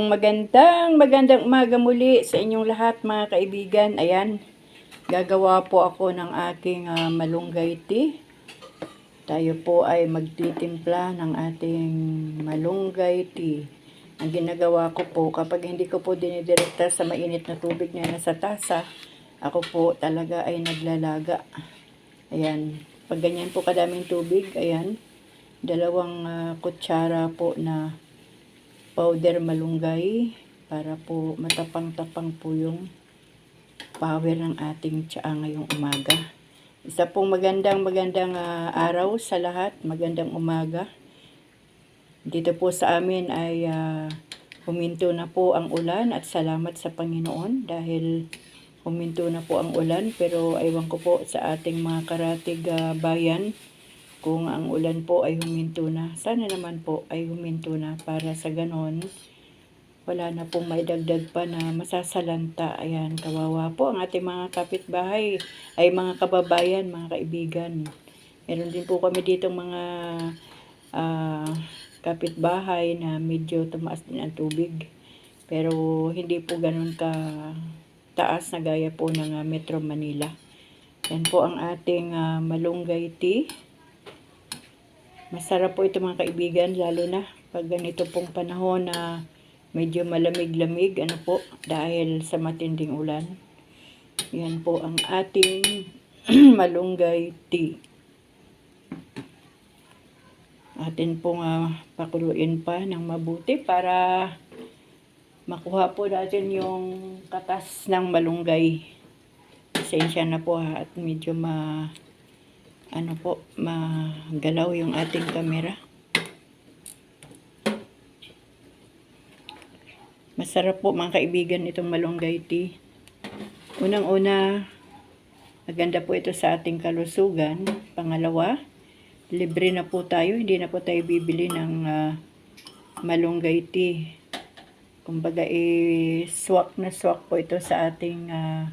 Magandang, magandang umaga muli sa inyong lahat mga kaibigan. Ayan, gagawa po ako ng aking ah, malunggay tea. Tayo po ay magtitimpla ng ating malunggay tea. Ang ginagawa ko po, kapag hindi ko po dinidirekta sa mainit na tubig na nasa tasa, ako po talaga ay naglalaga. Ayan, pag ganyan po kadaming tubig, ayan, dalawang ah, kutsara po na powder malunggay para po matapang-tapang po yung power ng ating tsaa ngayong umaga. Isa pong magandang magandang ah, araw sa lahat, magandang umaga. Dito po sa amin ay ah, huminto na po ang ulan at salamat sa Panginoon dahil huminto na po ang ulan pero aywan ko po sa ating mga karatig ah, bayan kung ang ulan po ay huminto na. Sana naman po ay huminto na para sa ganon wala na pong may dagdag pa na masasalanta. Ayan, kawawa po ang ating mga kapitbahay, ay mga kababayan, mga kaibigan. Meron din po kami dito mga ah, kapitbahay na medyo tumaas din ang tubig. Pero hindi po ganun ka taas na gaya po ng ah, Metro Manila. Yan po ang ating ah, malunggay tea. Masarap po ito mga kaibigan, lalo na pag ganito pong panahon na medyo malamig-lamig, ano po, dahil sa matinding ulan. Yan po ang ating malunggay tea. Atin pong ah, pakuluin pa ng mabuti para makuha po natin yung katas ng malunggay. Pasensya na po ha, at medyo ma ano po, magalaw yung ating kamera. Masarap po mga kaibigan itong malunggay tea. Unang-una, maganda po ito sa ating kalusugan. Pangalawa, libre na po tayo. Hindi na po tayo bibili ng ah, malunggay tea. Kumbaga, eh, swak na swak po ito sa ating ah,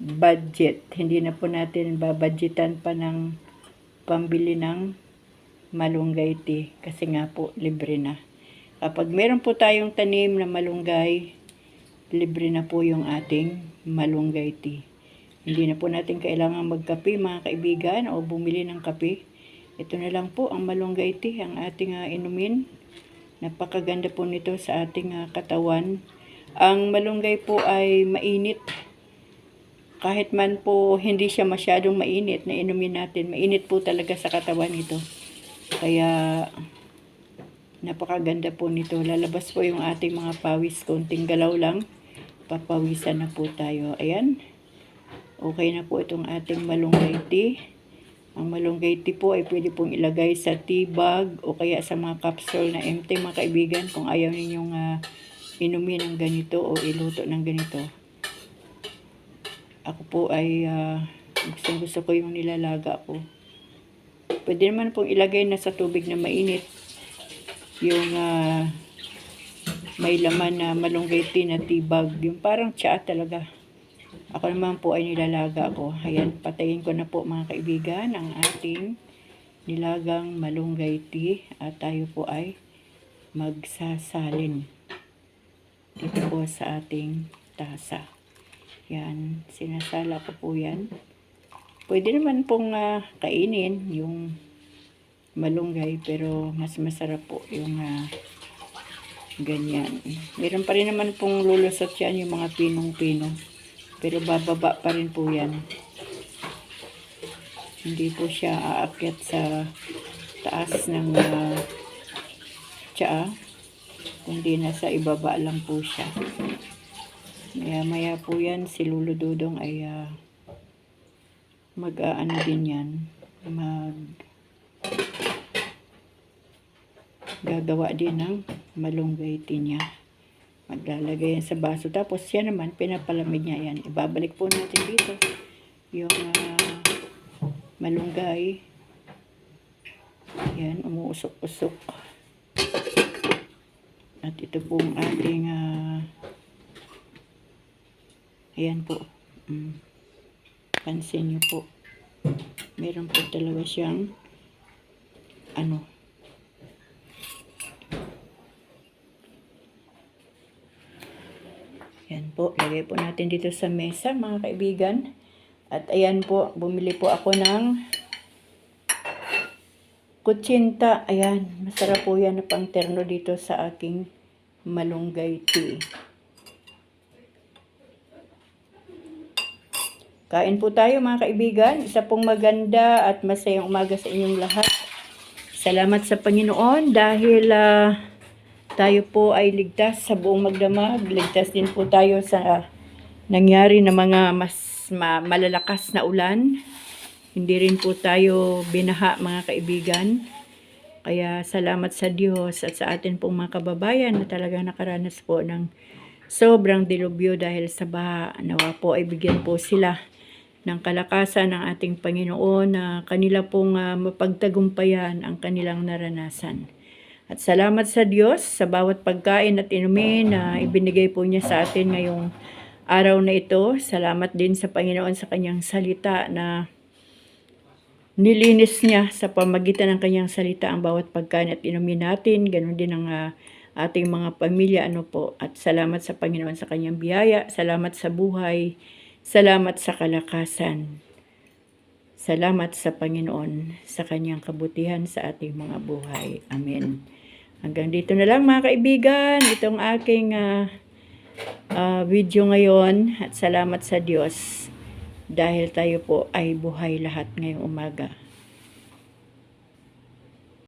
budget. Hindi na po natin babudgetan pa ng pambili ng malunggay tea. Kasi nga po, libre na. Kapag meron po tayong tanim na malunggay, libre na po yung ating malunggay tea. Hindi na po natin kailangan magkape mga kaibigan o bumili ng kape. Ito na lang po ang malunggay tea, ang ating ah, inumin. Napakaganda po nito sa ating ah, katawan. Ang malunggay po ay mainit. Kahit man po hindi siya masyadong mainit na inumin natin, mainit po talaga sa katawan ito. Kaya Napakaganda po nito. Lalabas po yung ating mga pawis. Konting galaw lang. Papawisan na po tayo. Ayan. Okay na po itong ating malunggay tea. Ang malunggay tea po ay pwede pong ilagay sa tea bag o kaya sa mga capsule na empty mga kaibigan kung ayaw ninyong uh, inumin ng ganito o iluto ng ganito. Ako po ay uh, gusto, gusto ko yung nilalaga ko. Pwede naman pong ilagay na sa tubig na mainit yung ah, may laman na malunggay na tibag. Yung parang tsaa talaga. Ako naman po ay nilalaga ko. Ayan, patayin ko na po mga kaibigan ang ating nilagang malunggay tea. At tayo po ay magsasalin dito po sa ating tasa. Yan, sinasala ko po yan. Pwede naman pong ah, kainin yung malunggay pero mas masarap po yung uh, ganyan. Meron pa rin naman pong lulusot yan yung mga pinong-pino. Pero bababa pa rin po yan. Hindi po siya aakyat sa taas ng uh, tsaa. Kundi nasa ibaba lang po siya. Maya maya po yan si Lolo Dudong ay uh, mag-aano din yan. Mag gagawa din ng malunggay niya. Maglalagay yan sa baso. Tapos yan naman, pinapalamig niya yan. Ibabalik po natin dito yung uh, malunggay. Yan, umuusok-usok. At ito po ang ating uh, Ayan po. Mm. Pansin nyo po. Meron po dalawa siyang ano. Ayan po. Lagay po natin dito sa mesa mga kaibigan. At ayan po. Bumili po ako ng kutsinta. Ayan. Masarap po yan na pang terno dito sa aking malunggay tea. Kain po tayo mga kaibigan. Isa pong maganda at masayang umaga sa inyong lahat. Salamat sa Panginoon dahil ah, tayo po ay ligtas sa buong magdamag. Ligtas din po tayo sa nangyari na mga mas ma- malalakas na ulan. Hindi rin po tayo binaha mga kaibigan. Kaya salamat sa Diyos at sa atin pong mga kababayan na talagang nakaranas po ng sobrang dilubyo dahil sa baha. Nawa po ay bigyan po sila ng kalakasan ng ating Panginoon na kanila pong ah, mapagtagumpayan ang kanilang naranasan. At salamat sa Diyos sa bawat pagkain at inumin na ibinigay po niya sa atin ngayong araw na ito. Salamat din sa Panginoon sa kanyang salita na nilinis niya sa pamagitan ng kanyang salita ang bawat pagkain at inumin natin. Ganon din ang ah, ating mga pamilya. Ano po. At salamat sa Panginoon sa kanyang biyaya. Salamat sa buhay. Salamat sa kalakasan. Salamat sa Panginoon sa kanyang kabutihan sa ating mga buhay. Amen. Hanggang dito na lang mga kaibigan. Itong aking ah, ah, video ngayon. At salamat sa Diyos dahil tayo po ay buhay lahat ngayong umaga.